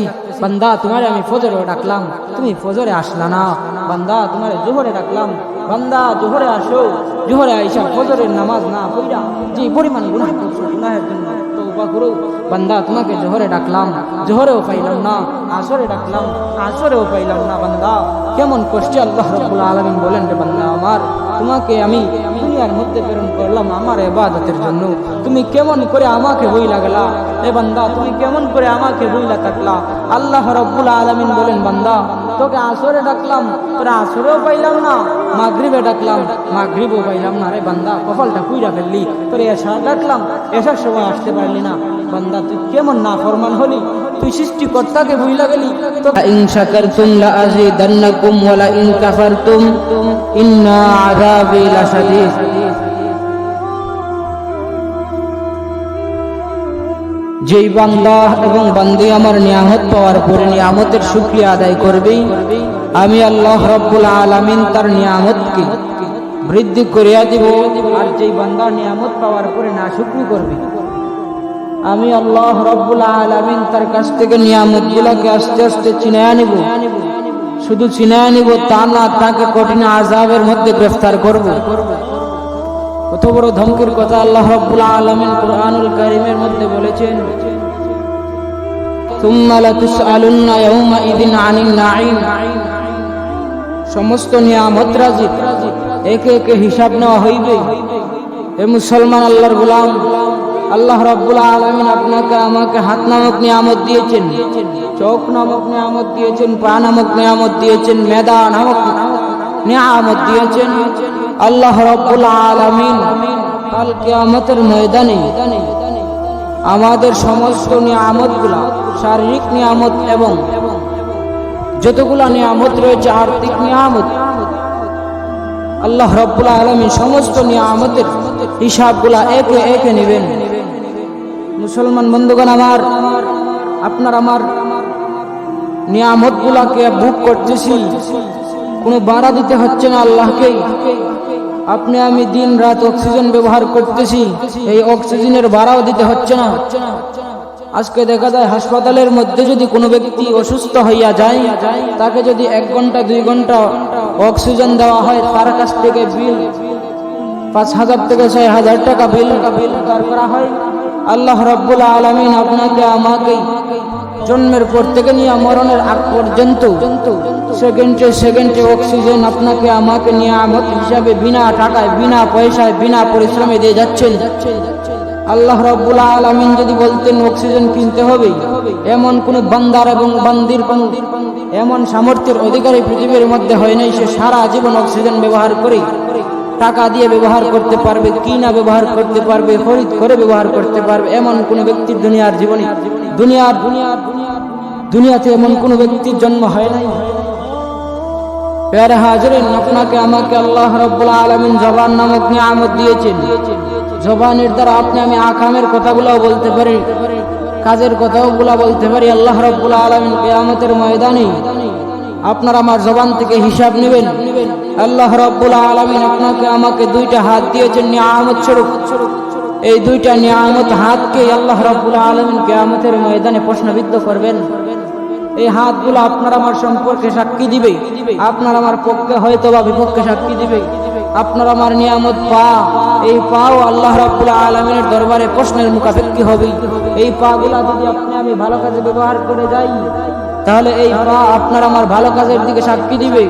ডাকতেছি বান্দা, তোমারে আমি ফজরে ডাকলাম। তুমি ফজরে আসলা না। বান্দা, তোমারে জোহরে ডাকলাম। বান্দা, জোহরে আসো। জোহরে আইসা ফজরের নামাজ না পড়া যে পরিমাণ গুনাহ করছ গুনাহের জন্য তওবা করো। বান্দা, তোমাকে জোহরে ডাকলাম। জোহরেও পাইলাম না। আসরে ডাকলাম। আসরেও পাইলাম না বান্দা। কেমন কষ্টে আল্লাহ রব্বুল আলামিন বলেন রে বান্দা আমার, তোমাকে আমি দুনিয়ার মধ্যে প্রেরণ করলাম আমার এবাদতের জন্য। তুমি কেমন করে আমাকে বই লাগলা। এ বান্দা তুমি কেমন করে আমাকে বুঝলা কাটলা? আল্লাহ রব্বুল আলমিন বলেন, বান্দা, তোকে আসরে ডাকলাম, তোরা আসরেও পাইলাম না, মাগরীবে ডাকলাম, মাগরীবও পাইলাম না রে বান্দা, কপালটা কুইরা ফেললি, তোর এসা ডাকলাম, এসার সময় আসতে পারলি না। বান্দা, তুই কেমন না ফরমান হলি, তুই সৃষ্টিকর্তাকে বুঝলা গেলি ইন শাকারতুম লা আজিদান্নাকুম ওয়া লা ইন কাফারতুম, ইন্না আযাবি যেই বান্দা এবং বান্দি আমার নিয়ামত পাওয়ার পরে নিয়ামতের শুক্রিয়া আদায় করবে, আমি আল্লাহ রব্বুল আলামিন তার নিয়ামতকে বৃদ্ধি করিয়া দিব। আর যেই বান্দা নিয়ামত পাওয়ার পরে না শুক্রি করবে, আমি আল্লাহ রব্বুল আলামিন তার কাছ থেকে নিয়ামত গুলাকে আস্তে আস্তে চিনায়া নিব। শুধু চিনায়া নিব তা না, তাকে কঠিন আজাবের মধ্যে গ্রেফতার করব। কত বড় ধমকের কথা আল্লাহ রব্বুল আলামিন কোরআনুল কারীমের মধ্যে বলেছেন। তুম্মা নাঈম। সমস্ত নিয়ামত রাজি, একে একে হিসাব নেওয়া হইবে। এ মুসলমান আল্লাহর গোলাম, আল্লাহ রাব্বুল আলামিন আপনাকে, আমাকে হাত নামক নিয়ামত দিয়েছেন, চোখ নামক নিয়ামত দিয়েছেন, পা নামক নিয়ামত দিয়েছেন মেদা নামক নিয়ামত দিয়েছেন। আল্লাহ আলামিন কাল কিয়ামতের ময়দানে আমাদের সমস্ত নিয়ামতগুলা, শারীরিক নিয়ামত এবং যতগুলা নিয়ামত রয়েছে, আর্থিক নিয়ামত, আল্লাহ রব্বুল আলমী সমস্ত নিয়ামতের হিসাবগুলা একে একে নেবেন। মুসলমান বন্ধুগণ আমার, আপনার আমার নিয়ামত গুলাকে বুক করতেছি। কোনো বাড়া দিতে হচ্ছে না আল্লাহকেই আপনি আমি দিন রাত অক্সিজেন ব্যবহার করতেছি, এই অক্সিজেনের ভাড়াও দিতে হচ্ছে না। আজকে দেখা যায় হাসপাতালের মধ্যে যদি কোনো ব্যক্তি অসুস্থ হইয়া যায়, তাকে যদি এক ঘণ্টা, দুই ঘণ্টা অক্সিজেন দেওয়া হয়, তার কাছ থেকে বিল, পাঁচ হাজার থেকে ছয় হাজার টাকা বিল বিল করা হয়। আল্লাহ রব্বুল আলমিন আপনাকে আমাকে জন্মের পর থেকে নিয়ে মরণের আগ পর্যন্ত সেকেন্ডে সেকেন্ডে অক্সিজেন আপনাকে আমাকে নিয়ে নিয়ামত হিসাবে বিনা টাকায়, বিনা পয়সায়, বিনা পরিশ্রমে দিয়ে যাচ্ছেন। আল্লাহ রব্বুল আলমিন যদি বলতেন অক্সিজেন কিনতে হবে, এমন কোন বান্দার এবং বান্দির কোন, এমন সামর্থ্যের অধিকারী পৃথিবীর মধ্যে হয় নাই, সে সারা জীবন অক্সিজেন ব্যবহার করে টাকা দিয়ে ব্যবহার করতে পারবে কি না ব্যবহার করতে পারবে খরিদ করে ব্যবহার করতে পারবে, এমন কোন ব্যক্তির দুনিয়ার জীবনে দুনিয়ার দুনিয়াতে এমন কোন ব্যক্তির জন্ম হয় নাই। পেয়ারে হাজরিন আপনাকে আমাকে আল্লাহ রব্বুল আলমিন জবান নামক নিয়ামত দিয়েছেন। জবানের দ্বারা আপনি আমি আকামের কথাগুলো বলতে পারি, কাজের কথাও গুলা বলতে পারি। আল্লাহ রব্বুল আলমিন কেয়ামতের ময়দানে আপনার আমার জবান থেকে হিসাব নেবেন। আল্লাহ রব্বুল আলমিন আপনাকে আমাকে দুইটা হাত দিয়েছেন নিয়ামত স্বরূপ। এই দুইটা নিয়ামত হাতকে আল্লাহ রব্বুল আলমিন কেয়ামতের ময়দানে প্রশ্নবিদ্ধ করবেন। এই হাতগুলো আপনার আমার সম্পর্কে সাক্ষী দিবে। আপনার আমার পক্ষে হয়তো বা বিপক্ষে সাক্ষী দিবে। আপনার আমার নিয়ামত পা, এই পাও আল্লাহ রাব্বুল আলমিনের দরবারে প্রশ্নের মুখাপেক্ষি হবে। এই পা গুলা যদি আপনি আমি ভালো কাজে ব্যবহার করে যাই তাহলে এই পা আপনার আমার ভালো কাজের দিকে সাক্ষী দিবে।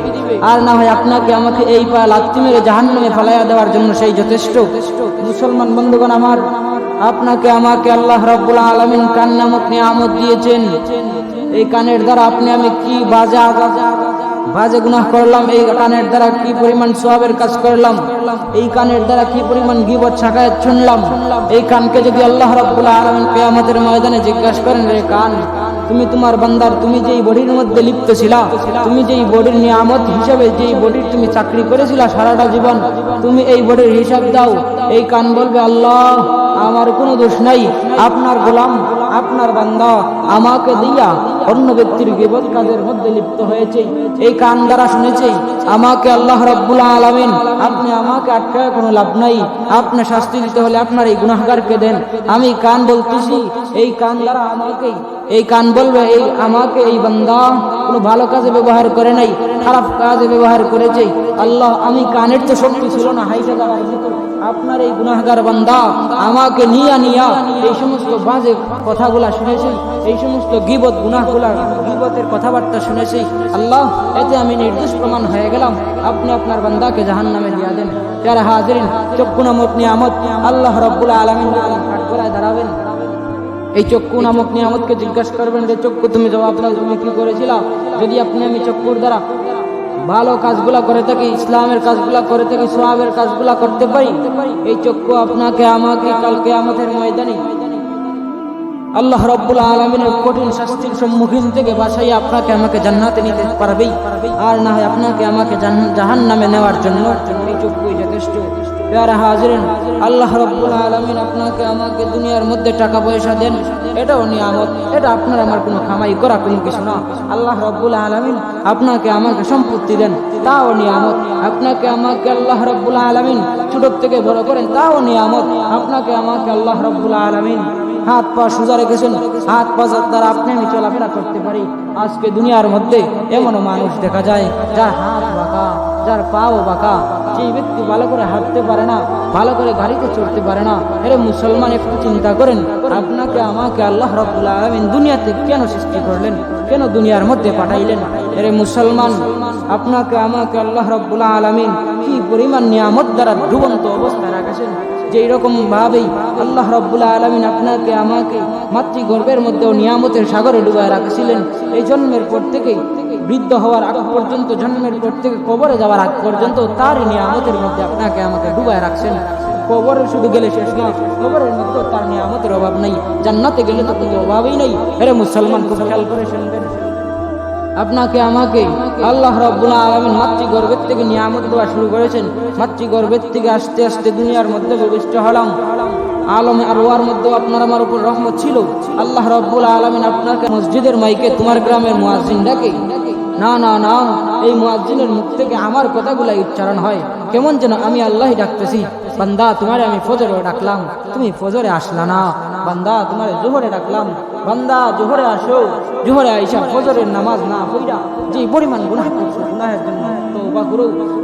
আর না হয় আপনাকে আমাকে এই পা লাত্তি মেরে জাহান্নামে ফেলাইয়া দেওয়ার জন্য সেই যথেষ্ট। মুসলমান বন্ধুগণ আমার, আপনাকে আমাকে আল্লাহ রাব্বুল আলমিন কান নামক নিয়ামত দিয়েছেন। এই কানের দ্বারা আপনি আমি কি বাজা বাজে গুনাহ করলাম, এই কানের দ্বারা কি পরিমাণ সোয়াবের কাজ করলাম, এই কানের দ্বারা কি পরিমাণ গিবত শাখায়াত শুনলাম এই কানকে যদি আল্লাহ রাব্বুল আলামিন কিয়ামতের ময়দানে জিজ্ঞাসা করেন, রে কান তুমি তোমার বান্দার, তুমি যেই বডির মধ্যে লিপ্ত ছিলা, তুমি যেই বডির নিয়ামত হিসাবে যেই বডির তুমি চাকরি করেছিলা সারাটা জীবন, তুমি এই বডির হিসাব দাও। এই কান বলবে, আল্লাহ, আমার কোনো দোষ নাই। আপনার গোলাম, আপনার বান্দা আমাকে দিয়া অন্য ব্যক্তির গিবত কাজের মধ্যে লিপ্ত হয়েছে। এই কান দ্বারা শুনেছে, আমাকে আল্লাহ রব্বুল আলমিন, আপনি আমাকে আটকায় কোনো লাভ নাই। আপনি শাস্তি দিতে হলে আপনার এই গুনাহগারকে দেন। আমি কান বলতেছি, এই কান দ্বারা আমাকে এই কান বলবে, এই আমাকে, এই বান্দা কোনো ভালো কাজে ব্যবহার করে নাই, খারাপ কাজে ব্যবহার করেছে। আল্লাহ, আমি কানের তো শক্তি ছিল না হাইটা দেওয়ার আপনার এই গুনাহগার বান্দা আমাকে নিয়া নিয়া এই সমস্ত বাজে কথাগুলা শুনেছি, এই সমস্ত গিবত গুনাহগুলা, গিবতের কথাবার্তা শুনেছি। আল্লাহ, এতে আমি নির্দোষ প্রমাণ হয়ে গেলাম। আপনি আপনার বান্দাকে জাহান নামে দিয়া দেন। যারা হাজিরিন, চক্ষু নামক নিয়ামত আল্লাহ রব্বুল আলমিন দাঁড়াবেন। এই চক্ষু নামক নিয়ামতকে জিজ্ঞাসা করবেন যে, চক্ষু তুমি জবাব দাও, তুমি কি করেছিলা? যদি আপনি আমি চক্ষুর দ্বারা ভালো কাজগুলা করে থাকি, ইসলামের কাজগুলা করে থাকি, সোয়াবের কাজগুলা করতে পারি, এই চক্ষু আপনাকে আমাকে কালকে আমাদের ময়দানে আল্লাহ রব্বুল আলমিনের কঠিন শাস্তির সম্মুখীন থেকে বাসাই আপনাকে আমাকে জান্নাতে নিতে পারবেই। আর না হয় আপনাকে আমাকে জাহান নামে নেওয়ার জন্য। যথেষ্ট। আল্লাহ রব্বুল আলমিন আপনাকে আমাকে দুনিয়ার মধ্যে টাকা পয়সা দেন। এটাও নিয়ামত। এটা আপনার আমার কোনো খামাই করা কোনো কিছু না। আল্লাহ রব্বুল আলমিন আপনাকে আমাকে সম্পত্তি দেন। তাও নিয়ামত। আপনাকে আমাকে আল্লাহ রব্বুল আলমিন ছোট থেকে বড় করেন। তাও নিয়ামত। আপনাকে আমাকে আল্লাহ রব্বুল আলমিন হাত পা সোজা রেখেছেন, হাত পা দ্বারা আপনি আমি চলাফেরা করতে পারি। আজকে দুনিয়ার মধ্যে এমনও মানুষ দেখা যায়, যার হাত বাঁকা, যার পাও বাঁকা, যেই ব্যক্তি ভালো করে হাঁটতে পারে না, ভালো করে গাড়িতে চড়তে পারে না, এরে মুসলমান একটু চিন্তা করেন, আপনাকে, আমাকে আল্লাহ রব্বুল্লাহ আলমিন দুনিয়াতে কেন সৃষ্টি করলেন? কেন দুনিয়ার মধ্যে পাঠাইলেন? এরে মুসলমান, আপনাকে, আমাকে আল্লাহ রব্বুল্লাহ আলমিন কি পরিমাণ নিয়ামত দ্বারা ডুবন্ত অবস্থায় রাখেছেন? যেই রকম ভাবেই আল্লাহ রব্বুল্লাহ আলমিন আপনাকে, আমাকে মাতৃগর্ভের মধ্যেও নিয়ামতের সাগরে ডুবায় রাখছিলেন। এই জন্মের পর থেকেই, বৃদ্ধ হওয়ার আগ পর্যন্ত, জন্মের পর থেকে কবরে যাওয়ার আগ পর্যন্ত তার নিয়ামতের মধ্যে আপনাকে, আমাকে ডুবায় রাখছেন। কবরে শুধু গেলে শেষ না, কবরের মধ্যে তার নিয়ামতের অভাব নেই। জান্নাতে গেলে তো কোনো অভাবই নেই। আরে মুসলমান, খুব খেয়াল করে শুনবেন। আপনাকে, আমাকে আল্লাহ রব্বুল্লাহ আলমিন মাতৃগর্ভের থেকে নিয়ামত দেওয়া শুরু করেছেন। মাতৃগর্ভের থেকে আস্তে আস্তে দুনিয়ার মধ্যে প্রবিষ্ট হলাম। আলমে আর ওয়ার মধ্যে আপনার, আমার উপর রহমত ছিল। আল্লাহ রব্বুল আলমিন আপনাকে মসজিদের মাইকে তোমার গ্রামের মুয়াজ্জিন ডাকে। না না না, এই মুয়াজ্জিনের মুখ থেকে আমার কথাগুলো উচ্চারণ হয়। কেমন যেন আমি আল্লাহ ডাকতেছি। বান্দা, তোমারে আমি ফজরে ডাকলাম। তুমি ফজরে আসলা না। বান্দা, তোমারে জোহরে ডাকলাম। বান্দা, জোহরে আসো, জোহরে আইসা ফজরের নামাজ না পড়া যে পরিমাণ গুনাহ করছ, গুনাহের জন্য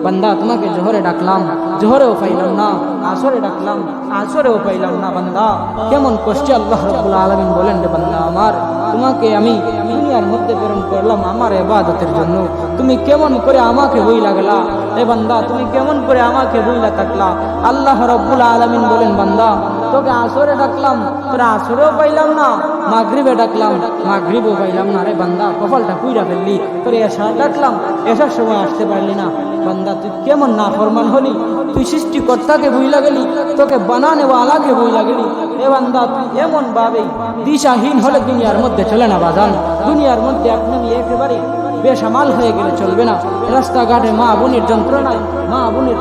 বান্দা, তোমাকে জোহরে ডাকলাম, জোহরেও পাইলাম না, আসরে ডাকলাম, আসরেও পাইলাম না বান্দা। কেমন কষ্টে আল্লাহ রাব্বুল আলামিন বলেন রে বান্দা আমার, তোমাকে আমি দুনিয়ার মধ্যে প্রেরণ করলাম আমার ইবাদতের জন্য। তুমি কেমন করে আমাকে বই লাগলা, এ বান্দা, তুমি কেমন করে আমাকে বইলা থাকলা আল্লাহ রব্বুল আলামিন বলেন, বান্দা তোকে আসরে ডাকলাম, তোরা আসরেও পাইলাম না, মাগরিবে ডাকলাম। মাগরিবও পাইলাম না রে বান্দা, কপালটা কুইরা ফেললি। তোর এসা ডাকলাম, এসার সময় আসতে পারলি না। বান্দা, তুই কেমন না ফরমান হলি? তুই সৃষ্টিকর্তাকে বইলা গেলি, তোকে বানানে ওয়ালাকে বইলা গেলি। এ বান্দা, তুই এমন ভাবেই দিশাহীন হলে দুনিয়ার মধ্যে চলে না বাজান। দুনিয়ার মধ্যে আপনি একেবারে বেসামাল হয়ে গেলে চলবে না। রাস্তাঘাটে মা বোনের যন্ত্রণায়, মা বোনের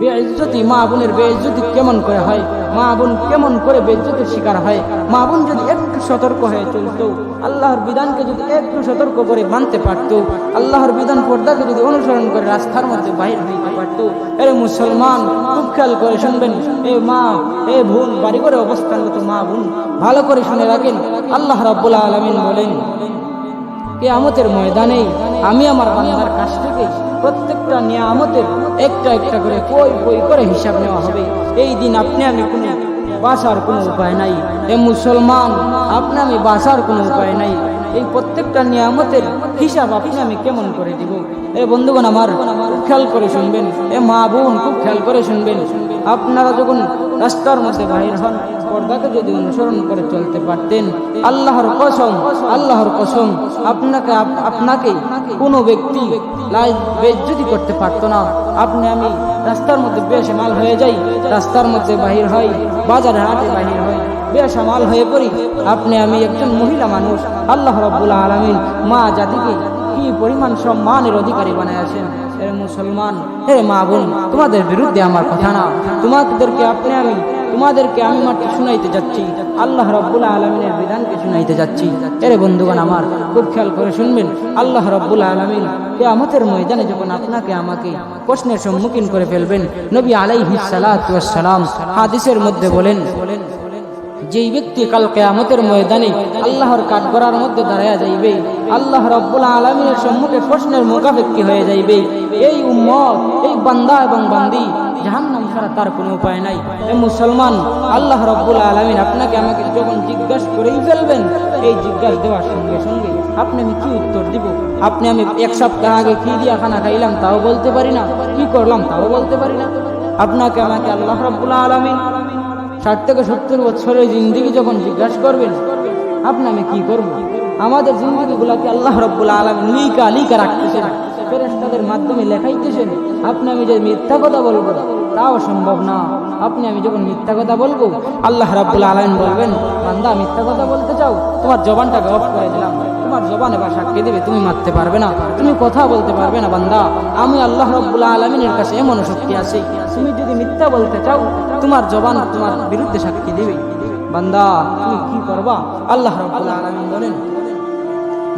বেইজ্জতি, মা বোনের বেইজ্জতি কেমন করে হয়? মা বোন কেমন করে বেইজ্জতির শিকার হয়? মা বোন যদি একটু সতর্ক হয়ে চলতো, আল্লাহর বিধানকে যদি একটু সতর্ক করে মানতে পারতো, আল্লাহর বিধান পর্দাকে যদি অনুসরণ করে রাস্তার মধ্যে বাহির হইতে পারতো, এরে মুসলমান, খুব খেয়াল করে শুনবেন, এ মা, এ বোন বাড়ি করে অবস্থানগত মা বোন, ভালো করে শুনে রাখেন, আল্লাহ রাব্বুল আলামিন বলেন কেয়ামতের ময়দানে আমি আমার বান্দার কাছ থেকে প্রত্যেকটা নিয়ামতের একটা একটা করে কই কই করে হিসাব নেওয়া হবে। এই দিন আপনি আমি কোনো বাঁচার কোনো উপায় নাই। এ মুসলমান, আপনি আমি বাঁচার কোনো উপায় নাই। এই প্রত্যেকটা নিয়ামতের হিসাব আপনি আমি কেমন করে দিব? এ বন্ধুগণ আমার খেয়াল করে শুনবেন। এ মা বোন খুব খেয়াল করে শুনবেন। আপনারা যখন রাস্তার মধ্যে বাহির হন পর্দাকে যদি অনুসরণ করে চলতে পারতেন, আল্লাহর কসম আল্লাহর কসম, আপনাকে আপনাকে কোনো ব্যক্তি বেজ্জতি করতে পারতো না। আপনি, আমি রাস্তার মধ্যে বেসামাল হয়ে যাই, রাস্তার মধ্যে বাহির হয় বাজারে হাটে বাহির হয় বেশ বেসামাল হয়ে পড়ি। আপনি, আমি একজন মহিলা মানুষ, আল্লাহ রব্বুল আলমিন মা জাতিকে কি পরিমাণ সম্মানের অধিকারী বানায় আছেন এর মুসলমান হে মা বোন, তোমাদের বিরুদ্ধে আমার কথা না। তোমাদেরকে আপনি, আমি তোমাদেরকে আমি মাত্র শুনাইতে যাচ্ছি। আল্লাহ রব্বুল আলমিনের বিধানকে শুনাইতে যাচ্ছি। এরে বন্ধুগণ আমার, খুব খেয়াল করে শুনবেন, আল্লাহ রব্বুল আলমিন কে আমাদের ময়দানে যখন আপনাকে আমাকে প্রশ্নের সম্মুখীন করে ফেলবেন, নবী আলাইহিস সালাম হাদিসের মধ্যে বলেন, যেই ব্যক্তি কাল কেয়ামতের ময়দানে আল্লাহর কাঠগড়ার মধ্যে দাঁড়ায়া যাইবে, আল্লাহ রব্বুল আলমিনের সম্মুখে প্রশ্নের মুখাপেক্ষি হয়ে যাইবে। এই উম্মত, এই বান্দা এবং বান্দি জাহান্নাম ছাড়া তার কোনো উপায় নাই। মুসলমান, আল্লাহ রব্বুল আলমিন আপনাকে আমাকে যখন জিজ্ঞাসা করেই ফেলবেন, এই জিজ্ঞাসা দেওয়ার সঙ্গে সঙ্গে আপনি আমি কি উত্তর দিব? আপনি আমি এক সপ্তাহ আগে কি দিয়া খানা খাইলাম তাও বলতে পারি না, কি করলাম তাও বলতে পারি না। আপনাকে আমাকে আল্লাহ রব্বুল আলমিন ষাট থেকে সত্তর বছরের জিন্দিগি যখন জিজ্ঞাসা করবেন, আপনি আমি কি করব? আমাদের জিন্দিগিগুলাকে আল্লাহ রব্বুল আলম লিকা লিকা রাখতেছেন ফেরেস্তাদের মাধ্যমে লেখাইতেছেন। আপনি আমি যে মিথ্যা কথা বলব তাও সম্ভব না। আপনি, আমি যখন মিথ্যা কথা বলব, আল্লাহ রাব্বুল আলমিন বলবেন, বান্দা, মিথ্যা কথা বলতে চাও, তোমার জবানটাকে অফ করে দিলাম। তোমার জবান এবার সাক্ষী দেবে, তুমি মারতে পারবে না। তুমি কথা বলতে পারবে না, বান্দা। আমি আল্লাহ রব্বুল আলমিনের কাছে এমন শক্তি আছে। তুমি যদি মিথ্যা বলতে চাও, তোমার জবান তোমার বিরুদ্ধে সাক্ষী দেবে। বান্দা, তুমি কি করবা? আল্লাহ রব্বুল আলমিন বলেন,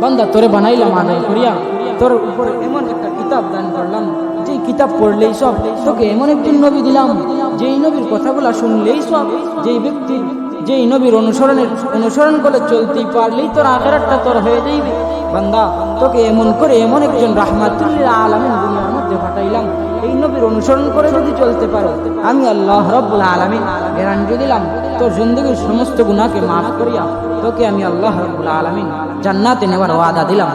বান্দা, তোরে বানাইলাম, আদায় করিয়া তোর উপরে এমন একটা কিতাব দান করলাম। কিতাব পড়লেই সব। তোকে এমন একটি নবী দিলাম, যেই নবীর কথাগুলা শুনলেই সব। যেই ব্যক্তি যেই নবীর অনুসরণের অনুসরণ করে চলতেই পারলেই তোর আখেরাতটা তোর হয়ে যাইবে। বান্দা, তোকে এমন করে এমন একজন রাহমাতুল্লিল আলামিন দুনিয়ার মধ্যে পাঠাইলাম। এই নবীর অনুসরণ করে যদি চলতে পারো, আমি আল্লাহ রব্বুল আলামিন গ্যারান্টি দিলাম, তোর জিন্দগির সমস্ত গুণাকে মাফ করিয়া তোকে আমি আল্লাহ রব্বুল আলামিন জান্নাতে নেওয়ার ওয়াদা দিলাম।